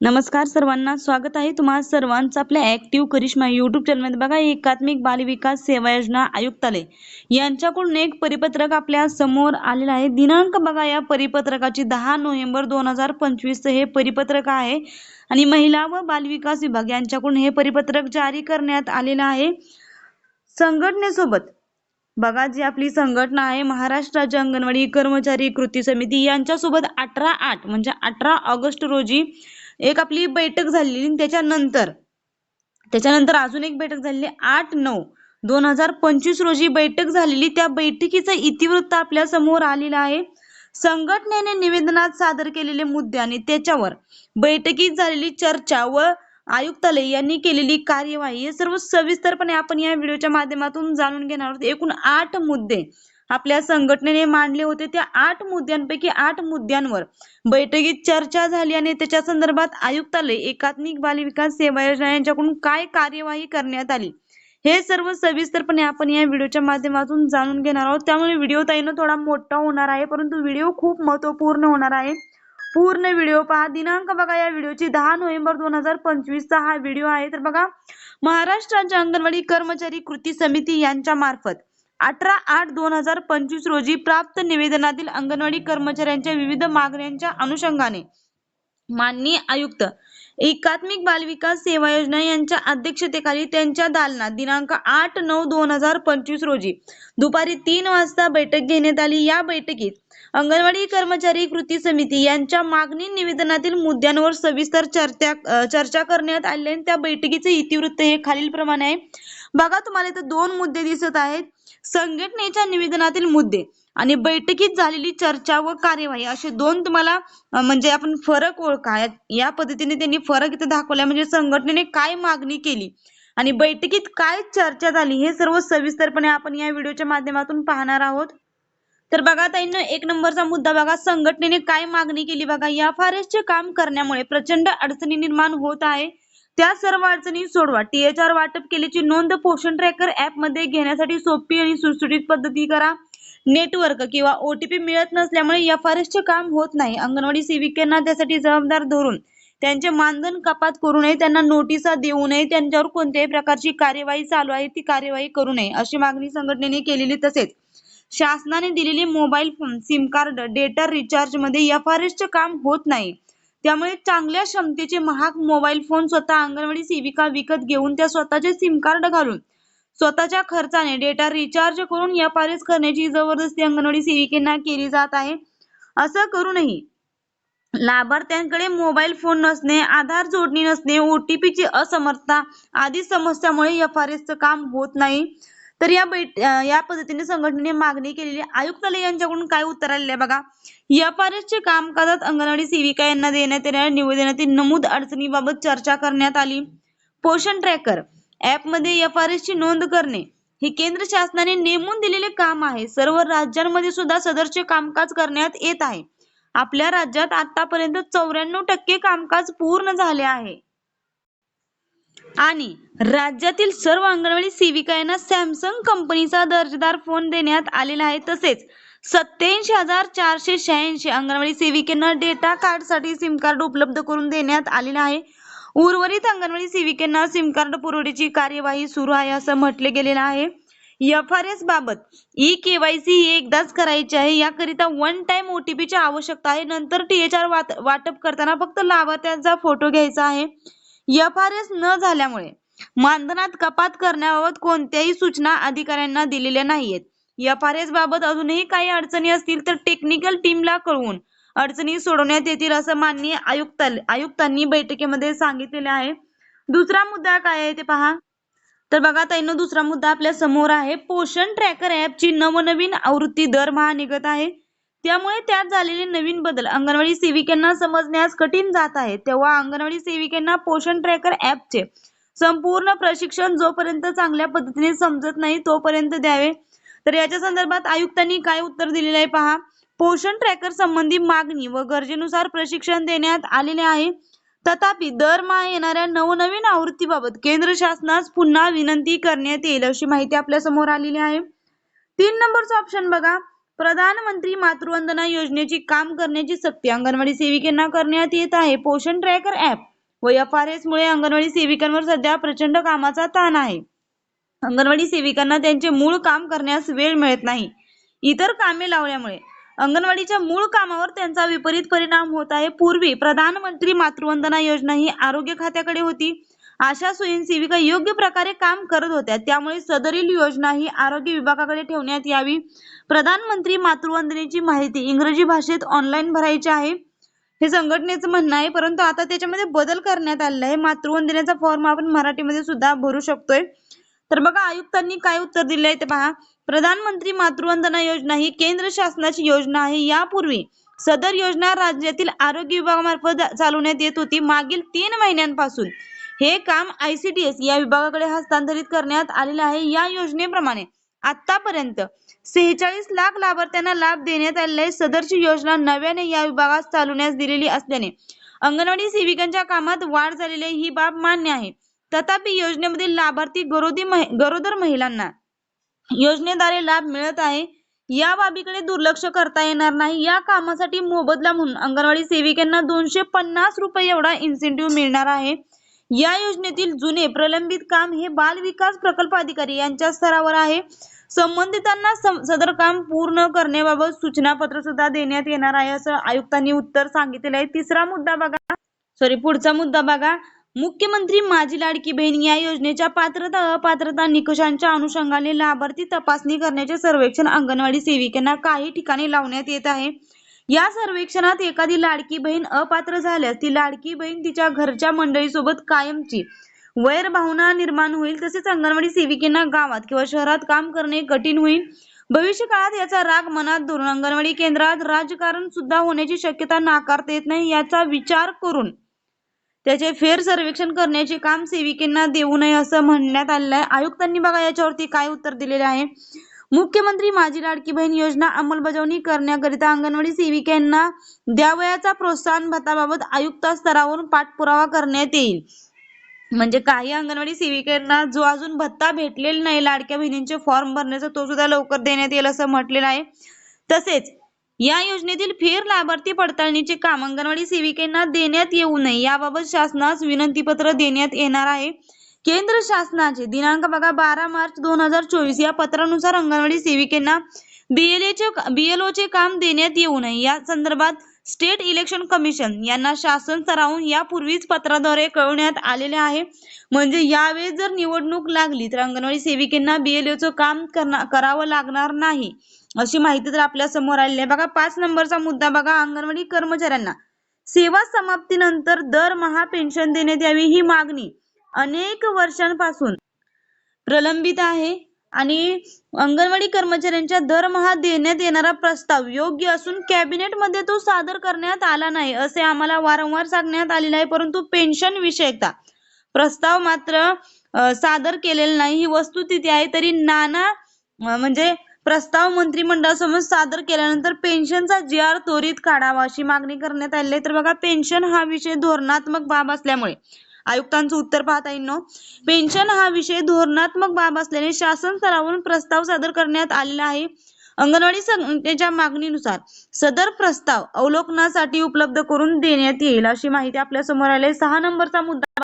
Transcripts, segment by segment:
नमस्कार सर्वांना स्वागत आहे तुम्हा सर्वांचं आपल्या ऍक्टिव्ह करिश्मा युट्यूब चॅनलमध्ये बघा एकात्मिक बालविकास सेवा योजना आयुक्तालय. यांच्याकडून एक परिपत्रक आपल्यासमोर आलेलं आहे. दिनांक बघा या परिपत्रकाची दहा नोव्हेंबर दोन हजार पंचवीस हे परिपत्रक आहे. आणि महिला व बालविकास विभाग यांच्याकडून हे परिपत्रक जारी करण्यात आलेलं आहे. संघटनेसोबत बघा जी आपली संघटना आहे महाराष्ट्र राज्य अंगणवाडी कर्मचारी कृती समिती यांच्यासोबत अठरा आठ म्हणजे अठरा ऑगस्ट रोजी एक आपली बैठक झालेली आणि त्याच्यानंतर त्याच्यानंतर अजून एक बैठक झालेली आठ नऊ. दोन हजार पंचवीस रोजी बैठक झालेली त्या बैठकीचा इतिवृत्त आपल्यासमोर आलेलं आहे. संघटनेने निवेदनात सादर केलेले मुद्दे आणि त्याच्यावर बैठकीत झालेली चर्चा व आयुक्तालय यांनी केलेली कार्यवाही हे सर्व सविस्तरपणे आपण या व्हिडिओच्या माध्यमातून जाणून घेणार आहोत. एकूण आठ मुद्दे आपल्या संघटनेने मांडले होते त्या आठ मुद्द्यांपैकी आठ मुद्द्यांवर बैठकीत चर्चा झाली आणि त्याच्या संदर्भात आयुक्तालय एकात्मिक बालविकास सेवा योजना यांच्याकडून काय कार्यवाही करण्यात आली? हे सर्व सविस्तरपणे आपण या व्हिडिओच्या माध्यमातून जाणून घेणार आहोत. त्यामुळे व्हिडिओ ताईनं थोडा मोठा होणार आहे परंतु व्हिडिओ खूप महत्त्वपूर्ण होणार आहे. पूर्ण व्हिडिओ पहा. दिनांक बघा या व्हिडिओची. दहा नोव्हेंबर दोन हजार पंचवीसचा हा व्हिडिओ आहे. तर बघा महाराष्ट्राच्या अंगणवाडी कर्मचारी कृती समिती यांच्या मार्फत अठरा आठ दोन हजार पंचवीस रोजी प्राप्त निवेदनातील अंगणवाडी कर्मचाऱ्यांच्या विविध मागण्यांच्या अनुषंगाने माननीय आयुक्त एकात्मिक बालविकास सेवा योजना यांच्या अध्यक्षतेखाली त्यांच्या दालनात दिनांक आठ नऊ दोन हजार पंचवीस रोजी दुपारी तीन वाजता बैठक घेण्यात आली. या बैठकीत अंगणवाडी कर्मचारी कृती समिती यांच्या मागणी निवेदनातील मुद्द्यांवर सविस्तर चर्चा चर्चा करण्यात आली आणि त्या बैठकीचे इतिवृत्त हे खालीलप्रमाणे आहे. बघा तुम्हाला इथं दोन मुद्दे दिसत आहेत. संघटनेच्या निवेदनातील मुद्दे आणि बैठकीत झालेली चर्चा व कार्यवाही असे दोन तुम्हाला म्हणजे आपण फरक ओळखा. या- पद्धतीने त्यांनी फरक इथे दाखवला म्हणजे संघटनेने काय मागणी केली आणि बैठकीत काय चर्चा झाली हे सर्व सविस्तरपणे आपण या व्हिडिओच्या माध्यमातून पाहणार आहोत. तर बघा ताईंनो एक नंबरचा मुद्दा बघा. संघटनेने काय मागणी केली बघा. या चे काम करण्यामुळे प्रचंड अडचणी निर्माण होत आहे. त्या सर्व अडचणी सोडवा. टीएचआर वाटप केल्याची नोंद पोषण ट्रॅकर ऍपमध्ये घेण्यासाठी सोपी आणि सुटसुटीत पद्धती करा. नेटवर्क किंवा ओटीपी मिळत नसल्यामुळे एफ चे काम होत नाही. अंगणवाडी सेविकांना त्यासाठी जबाबदार धरून त्यांचे मानधन कपात करू नये त्यांना नोटिसा देऊ नये त्यांच्यावर कोणत्याही प्रकारची कार्यवाही चालू आहे ती कार्यवाही करू नये अशी मागणी संघटनेने केलेली तसेच शासनाने दिलेली mobile phone SIM card data रिचार्जमध्ये F चे काम होत नाही. त्यामुळे चांगल्या क्षमतेचे महाग मोबाईल फोन स्वतः अंगणवाडी सेविका विकत घेऊन त्या स्वतःचे सिम कार्ड घालून स्वतःच्या खर्चाने डेटा रिचार्ज करून एफ करण्याची जबरदस्ती अंगणवाडी सेविकेना केली जात आहे. असं करूनही लाभार्थ्यांकडे मोबाईल फोन नसणे आधार जोडणी नसणे ओटीपी ची असमर्थता आदी समस्यामुळे एफ चं काम होत नाही. तर या बैठ या पद्धतीने संघटनेने मागणी केलेली आयुक्तालय यांच्याकडून काय उत्तर आलेले आहे बघा. एफ चे कामकाजात अंगणवाडी सेविका यांना देण्यात येणाऱ्या निवेदनातील नमूद अडचणीबाबत चर्चा करण्यात आली. पोषण ट्रॅकर ऍपमध्ये एफ ची नोंद करणे हे केंद्र शासनाने नेमून दिलेले काम आहे. सर्व राज्यांमध्ये सुद्धा सदरचे कामकाज करण्यात येत आहे. आपल्या राज्यात आतापर्यंत चौऱ्याण्णव टक्के कामकाज पूर्ण झाले आहे. आणि राज्यातील सर्व अंगणवाडी सेविका यांना सॅमसंग कंपनीचा दर्जेदार फोन देण्यात आलेला आहे. तसेच सत्याऐंशी हजार चारशे शहाऐंशी अंगणवाडी सेविकेंना डेटा कार्डसाठी सिम कार्ड उपलब्ध करून देण्यात आलेला आहे. उर्वरित अंगणवाडी सेविकेंना सिम कार्ड पुरवठ्याची कार्यवाही सुरू आहे असं म्हटले गेलेलं आहे. एफ आर एस बाबत ई केवायसी ही एकदाच करायची आहे. याकरिता वन टाइम ओटीपी ची आवश्यकता आहे. नंतर टीएचआर वाटप करताना फक्त लाभार्थ्यांचा फोटो घ्यायचा आहे. एफ आर एस न झाल्यामुळे मानधनात कपात करण्याबाबत कोणत्याही सूचना अधिकाऱ्यांना दिलेल्या नाहीयेत. एफ आर एस बाबत अजूनही काही अडचणी असतील तर टेक्निकल टीमला कळवून अडचणी सोडवण्यात येतील असं माननीय आयुक्त आयुक्तांनी बैठकीमध्ये सांगितलेले आहे. दुसरा मुद्दा काय आहे ते पहा. तर बघा ताईंनो दुसरा मुद्दा आपल्यासमोर आहे. पोषण ट्रॅकर ची नवनवीन आवृत्ती दरमहा निघत आहे. त्यामुळे त्यात झालेले नवीन बदल अंगणवाडी सेविकांना समजण्यास कठीण जात आहे. तेव्हा अंगणवाडी सेविकांना पोषण ट्रॅकर चे संपूर्ण प्रशिक्षण जोपर्यंत चांगल्या पद्धतीने समजत नाही तोपर्यंत द्यावे. तर याच्या संदर्भात आयुक्तांनी काय उत्तर दिलेलं आहे पहा. पोषण ट्रॅकर संबंधी मागणी व गरजेनुसार प्रशिक्षण देण्यात आलेले आहे. तथापि दरमहा येणाऱ्या नवनवीन आवृत्तीबाबत केंद्र शासनास पुन्हा विनंती करण्यात येईल अशी माहिती आपल्यासमोर आलेली आहे. तीन नंबरचा ऑप्शन बघा. प्रधानमंत्री मातृवंदना योजनेची काम करण्याची सक्ती अंगणवाडी सेविकांना करण्यात येत आहे. पोषण ट्रॅकर ऍप व एफ आर एस मुळे अंगणवाडी सेविकांवर सध्या प्रचंड कामाचा ताण आहे. अंगणवाडी सेविकांना त्यांचे मूळ काम करण्यास वेळ मिळत नाही. इतर कामे लावल्यामुळे अंगणवाडीच्या मूळ कामावर त्यांचा विपरीत परिणाम होत आहे. पूर्वी प्रधानमंत्री मातृवंदना योजना ही आरोग्य खात्याकडे होती. आशा स्वयंसेविका योग्य प्रकारे काम करत होत्या. त्यामुळे सदरील योजना ही आरोग्य विभागाकडे ठेवण्यात यावी. प्रधानमंत्री मातृवंदनेची माहिती इंग्रजी भाषेत ऑनलाईन भरायची आहे. हे संघटनेचं म्हणणं आहे परंतु आता त्याच्यामध्ये बदल करण्यात आलेला आहे. मातृवंदनेचा फॉर्म आपण मराठीमध्ये सुद्धा भरू शकतोय. तर बघा आयुक्तांनी काय उत्तर दिले ते पहा. प्रधानमंत्री मातृवंदना योजना ही केंद्र शासनाची योजना आहे. यापूर्वी सदर योजना राज्यातील आरोग्य विभागामार्फत चालवण्यात येत होती. मागील तीन महिन्यांपासून हे काम आयसीडीएस या विभागाकडे हस्तांतरित करण्यात आलेले आहे. या योजनेप्रमाणे आतापर्यंत सेहेचाळीस लाख लाभार्थ्यांना लाभ देण्यात आलेला आहे. सदरची योजना नव्याने या विभागात चालवण्यास दिलेली असल्याने अंगणवाडी सेविकांच्या कामात वाढ झालेली ही बाब मान्य आहे. तथापि योजनेमधील लाभार्थी गरोदी गरोदर महिलांना योजनेद्वारे लाभ मिळत आहे. या बाबीकडे दुर्लक्ष करता येणार नाही. या कामासाठी मोबदला म्हणून अंगणवाडी सेविकांना दोनशे पन्नास रुपये एवढा इन्सेंटिव्ह मिळणार आहे. या योजनेतील जुने प्रलंबित काम हे बाल विकास प्रकल्प अधिकारी यांच्या स्तरावर आहे. संबंधितांना सदर काम पूर्ण करण्याबाबत सूचना पत्र सुद्धा देण्यात येणार आहे असं आयुक्तांनी उत्तर सांगितलेलं आहे. तिसरा मुद्दा बघा. सॉरी पुढचा मुद्दा बघा. मुख्यमंत्री माझी लाडकी बहीण या योजनेच्या पात्रता अपात्रता निकषांच्या अनुषंगाने लाभार्थी तपासणी करण्याचे सर्वेक्षण अंगणवाडी सेविकांना काही ठिकाणी लावण्यात येत आहे. या सर्वेक्षणात एखादी लाडकी बहीण अपात्र झाल्यास ती लाडकी बहीण तिच्या घरच्या मंडळीसोबत कायमची वैरभावना निर्माण होईल तसेच अंगणवाडी सेविकेंना गावात किंवा शहरात काम करणे कठीण होईल. भविष्य काळात याचा राग मनात धरून अंगणवाडी केंद्रात राजकारण सुद्धा होण्याची शक्यता नाकारता येत नाही याचा विचार करून त्याचे फेर सर्वेक्षण करण्याचे काम सेविकांना देऊ नये असं म्हणण्यात आलेलं आहे आयुक्तांनी बघा याच्यावरती काय उत्तर दिलेले आहे? मुख्यमंत्री माझी लाडकी बहीण योजना अंमलबजावणी करण्याकरिता अंगणवाडी सेविकांना द्यावयाचा प्रोत्साहन भत्ताबाबत आयुक्त स्तरावरून पाठपुरावा करण्यात येईल. म्हणजे काही अंगणवाडी सेविकांना जो अजून भत्ता भेटलेला नाही लाडक्या बहिणींचे फॉर्म भरण्याचा तो सुद्धा लवकर देण्यात येईल असं म्हटलेलं आहे. तसेच या योजनेतील फेर लाभार्थी पडताळणीचे काम अंगणवाडी सेविकांना देण्यात येऊ नये याबाबत शासनास विनंतीपत्र देण्यात येणार आहे. केंद्र शासनाचे दिनांक बघा बारा मार्च दोन हजार चोवीस या पत्रानुसार अंगणवाडी सेविकांना बीएलएचे बीएलओचे काम देण्यात येऊ नये. या संदर्भात स्टेट इलेक्शन कमिशन यांना शासन सरावून यापूर्वीच पत्राद्वारे कळवण्यात आलेले आहे. म्हणजे यावेळेस जर निवडणूक लागली तर अंगणवाडी सेविकांना बीएलओचं काम करावं लागणार नाही. अशी माहिती तर आपल्यासमोर आलेली आहे. बघा पाच नंबरचा मुद्दा बघा अंगणवाडी कर्मचाऱ्यांना. सेवा समाप्तीनंतर दरमहा पेन्शन देण्यात यावी ही मागणी अनेक वर्षांपासून प्रलंबित आहे आणि अंगणवाडी कर्मचाऱ्यांच्या दरमहा देण्यात येणारा प्रस्ताव योग्य असून कॅबिनेटमध्ये तो सादर करण्यात आला नाही असे आम्हाला वारंवार सांगण्यात आलेले आहे. परंतु पेन्शन विषयकता प्रस्ताव मात्र सादर केलेला नाही. ही वस्तुस्थिती आहे तरी नाना म्हणजे प्रस्ताव मंत्रिमंडळासमोर सादर केल्यानंतर पेन्शनचा जी आर त्वरित काढावा अशी मागणी करण्यात आलेली आहे. तर बघा पेन्शन हा विषय धोरणात्मक बाब असल्यामुळे आयुक्तांचं उत्तर पाहता येईल पेन्शन हा विषय धोरणात्मक बाब असल्याने शासन स्तरावरून प्रस्ताव सादर करण्यात आलेला आहे. अंगणवाडी संघटनेच्या मागणीनुसार सदर प्रस्ताव अवलोकनासाठी उपलब्ध करून देण्यात येईल अशी माहिती आपल्यासमोर आली सहा नंबरचा मुद्दा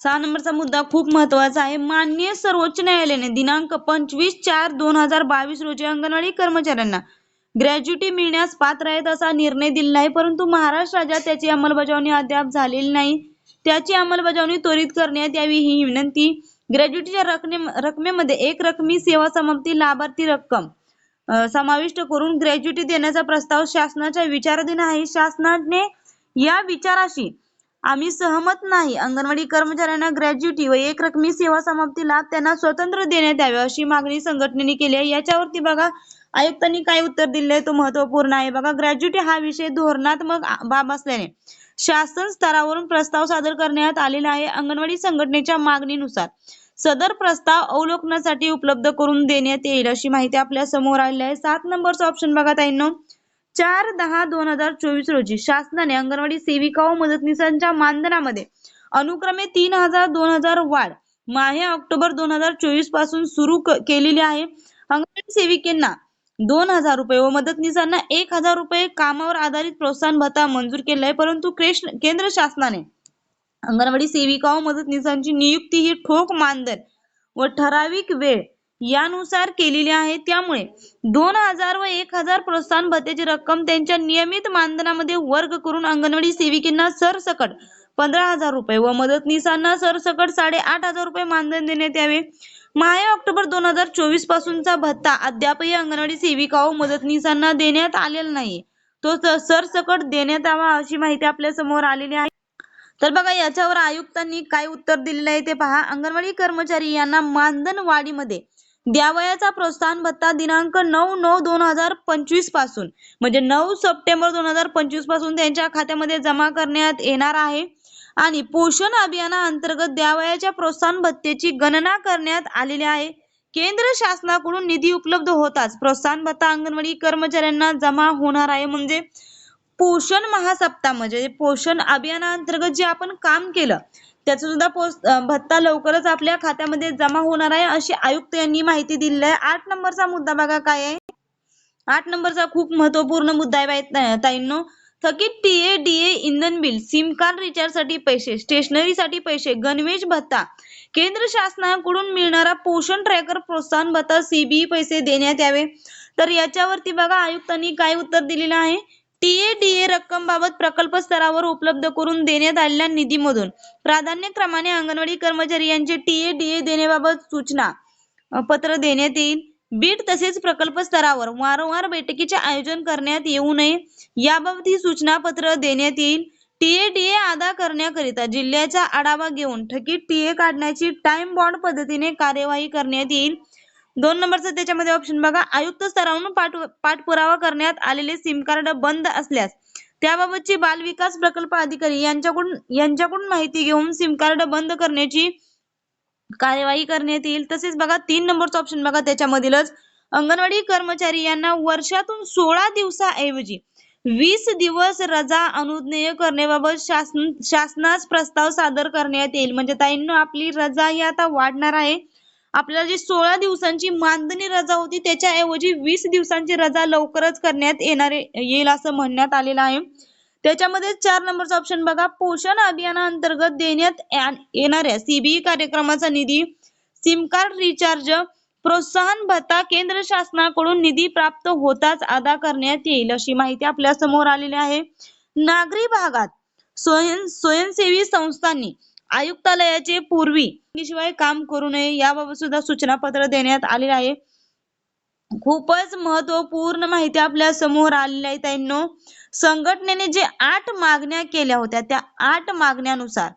सहा नंबरचा मुद्दा खूप महत्त्वाचा आहे. माननीय सर्वोच्च न्यायालयाने दिनांक पंचवीस चार दोन हजार बावीस रोजी अंगणवाडी कर्मचाऱ्यांना ग्रॅज्युटी मिळण्यास पात्र आहेत असा निर्णय दिलेला आहे परंतु महाराष्ट्र राज्यात त्याची अंमलबजावणी अद्याप झालेली नाही. त्याची अंमलबजावणी त्वरित करण्यात यावी ही विनंती. ग्रॅज्युटीच्या रकमे रकमेमध्ये एक रकमी सेवा समाप्ती लाभार्थी रक्कम समाविष्ट करून ग्रॅज्युटी देण्याचा प्रस्ताव शासनाच्या विचाराधीन आहे. शासनाने या विचाराशी आम्ही सहमत नाही. अंगणवाडी कर्मचाऱ्यांना ग्रॅज्युटी व एक रकमी सेवा समाप्ती लाभ त्यांना स्वतंत्र देण्यात यावे अशी मागणी संघटनेने केली आहे. याच्यावरती बघा आयुक्तांनी काय उत्तर दिले आहे तो महत्त्वपूर्ण आहे. बघा ग्रॅज्युटी हा विषय धोरणात्मक बाब असल्याने शासन स्तरावरून प्रस्ताव सादर करण्यात आलेला आहे. अंगणवाडी संघटनेच्या मागणीनुसार सदर प्रस्ताव अवलोकनासाठी उपलब्ध करून देण्यात येईल अशी माहिती आपल्यासमोर आलेली आहे. सात नंबरचा ऑप्शन बघा ताईंनो. चार दहा दोन हजार चोवीस रोजी शासनाने अंगणवाडी सेविका व मदतनीसांच्या मानधनामध्ये अनुक्रमे तीन हजार दोन हजार वाढ माहे ऑक्टोबर दोन हजार चोवीसपासून सुरू केलेली आहे. अंगणवाडी सेविकेंना दोन हजार रुपये व मदतनीसांना एक हजार रुपये कामावर आधारित प्रोत्साहन भत्ता मंजूर केला आहे. परंतु केंद्र शासनाने अंगणवाडी सेविका व मदतनीसांची नियुक्ती ही ठोक मानधन व ठराविक वेळ यानुसार केलेली आहे. त्यामुळे दोन हजार व एक हजार प्रोत्साहन भत्त्याची रक्कम त्यांच्या नियमित मानधनामध्ये वर्ग करून अंगणवाडी सेविकांना सरसकट पंधरा हजार रुपये व मदतनीसांना सरसकट साडेआठ हजार रुपये मानधन देण्यात यावे. माहे ऑक्टोबर दोन हजार चोवीस पासूनचा भत्ता अद्यापही अंगणवाडी सेविका व मदतनीसांना देण्यात आलेला नाही. तो सरसकट देण्यात यावा अशी माहिती आपल्यासमोर आलेली आहे. तर बघा याच्यावर आयुक्तांनी काय उत्तर दिलेलं आहे ते पहा. अंगणवाडी कर्मचारी यांना मानधन वाढीमध्ये द्यावयाचा प्रोत्साहन भत्ता दिनांक नऊ नऊ दोन हजार पंचवीसपासून म्हणजे नऊ सप्टेंबर दोन हजार पंचवीसपासून त्यांच्या खात्यामध्ये जमा करण्यात येणार आहे. आणि पोषण अभियानाअंतर्गत द्यावयाच्या प्रोत्साहन भत्तेची गणना करण्यात आलेली आहे. केंद्र शासनाकडून निधी उपलब्ध होताच प्रोत्साहन भत्ता अंगणवाडी कर्मचाऱ्यांना जमा होणार आहे. म्हणजे पोषण महासप्ताह म्हणजे पोषण अभियानाअंतर्गत जे आपण काम केलं त्याचा सुद्धा पोस्ट भत्ता लवकरच आपल्या खात्यामध्ये जमा होणार आहे अशी आयुक्त यांनी माहिती दिलेली आहे. आठ नंबरचा मुद्दा बघा काय आहे. आठ नंबरचा खूप महत्त्वपूर्ण मुद्दा आहे बाई- ता- ताईंनो. थकीत टीए डीए इंधन बिल सिम कार्ड रिचार्जसाठी पैसे स्टेशनरी साठी पैसे गणवेश भत्ता. केंद्र शासनाकडून मिळणारा पोषण ट्रॅकर प्रोत्साहन भत्ता सीबी पैसे देण्यात यावे. तर याच्यावरती बघा आयुक्तांनी काय उत्तर दिलेलं आहे? टीएडीए रक्कम बाबत प्रकल्प स्तरावर उपलब्ध करून देण्यात आलेल्या निधीमधून प्राधान्यक्रमाने अंगणवाडी कर्मचारी यांचे टीएडीए देण्याबाबत सूचना पत्र देण्यात येईल. बीड तसेच प्रकल्प स्तरावर वारंवार बैठकीचे आयोजन करण्यात येऊ नये याबाबत ही सूचना पत्र देण्यात येईल. टीएडीए अदा करण्याकरिता जिल्ह्याचा आढावा घेऊन थकीत टीए काढण्याची टाइम बॉन्ड पद्धतीने कार्यवाही करण्यात येईल. दोन नंबरचं त्याच्यामध्ये ऑप्शन बघा. आयुक्त स्तरावरून पाठ पाठपुरावा करण्यात आलेले सिम कार्ड बंद असल्यास त्याबाबतची बाल विकास प्रकल्प अधिकारी यांच्याकडून यांच्याकडून माहिती घेऊन सिम कार्ड बंद करण्याची कार्यवाही करण्यात येईल. तसेच बघा तीन नंबरचं ऑप्शन बघा त्याच्यामधीलच. अंगणवाडी कर्मचारी यांना वर्षातून सोळा दिवसाऐवजी वीस दिवस रजा अनुज्ञेय करण्याबाबत शासन शासनास प्रस्ताव सादर करण्यात येईल. म्हणजे ताईंनो आपली रजा ही आता वाढणार आहे. आपल्याला जी सोळा दिवसांची मानधनी रजा होती त्याच्याऐवजी वीस दिवसांची रजा लवकरच करण्यात येणार येईल असं म्हणण्यात आलेलं आहे. त्याच्यामध्ये चार नंबरचा ऑप्शन बघा. पोषण अभियानाअंतर्गत देण्यात येणाऱ्या सीबीई कार्यक्रमाचा निधी सिम कार्ड रिचार्ज प्रोत्साहन भत्ता केंद्र शासनाकडून निधी प्राप्त होताच अदा करण्यात येईल अशी माहिती आपल्यासमोर आलेली आहे. नागरी भागात स्वयं स्वयंसेवी संस्थांनी आयुक्तालयाचे पूर्वी. शिवाय काम करू नये याबाबत सुद्धा सूचना पत्र देण्यात आलेले आहे. खूपच महत्त्वपूर्ण माहिती आपल्यासमोर आलेली आहे त्यांनो संघटनेने जे आठ मागण्या केल्या होत्या त्या आठ मागण्यानुसार.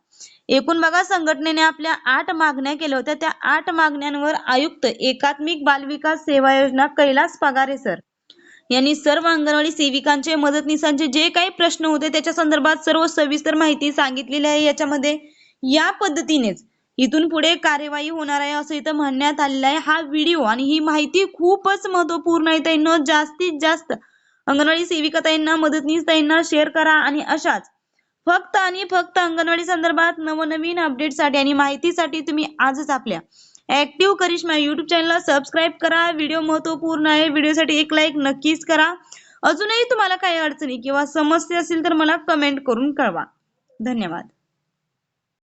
एकूण बघा संघटनेने आपल्या आठ मागण्या केल्या होत्या. त्या आठ मागण्यांवर आयुक्त एकात्मिक बालविकास सेवा योजना कैलास पगारे सर यांनी सर्व अंगणवाडी सेविकांचे मदतनीसांचे जे काही प्रश्न होते त्याच्या संदर्भात सर्व सविस्तर माहिती सांगितलेली आहे याच्यामध्ये. या पद्धतीनेच इथून पुढे कार्यवाही होणार आहे असं इथं म्हणण्यात आलेलं आहे. हा व्हिडिओ आणि ही माहिती खूपच महत्त्वपूर्ण आहे. त्यांना जास्तीत जास्त अंगणवाडी सेविका ताईंना मदतनीस ताईंना शेअर करा आणि अशाच फक्त आणि फक्त अंगणवाडी संदर्भात नवनवीन अपडेटसाठी आणि माहितीसाठी तुम्ही आजच आपल्या ऍक्टिव्ह करिश्मा युट्यूब चॅनलला सबस्क्राईब करा. व्हिडिओ महत्त्वपूर्ण आहे. व्हिडिओसाठी एक लाईक नक्कीच करा. अजूनही तुम्हाला काही अडचणी किंवा समस्या असेल तर मला कमेंट करून कळवा. धन्यवाद.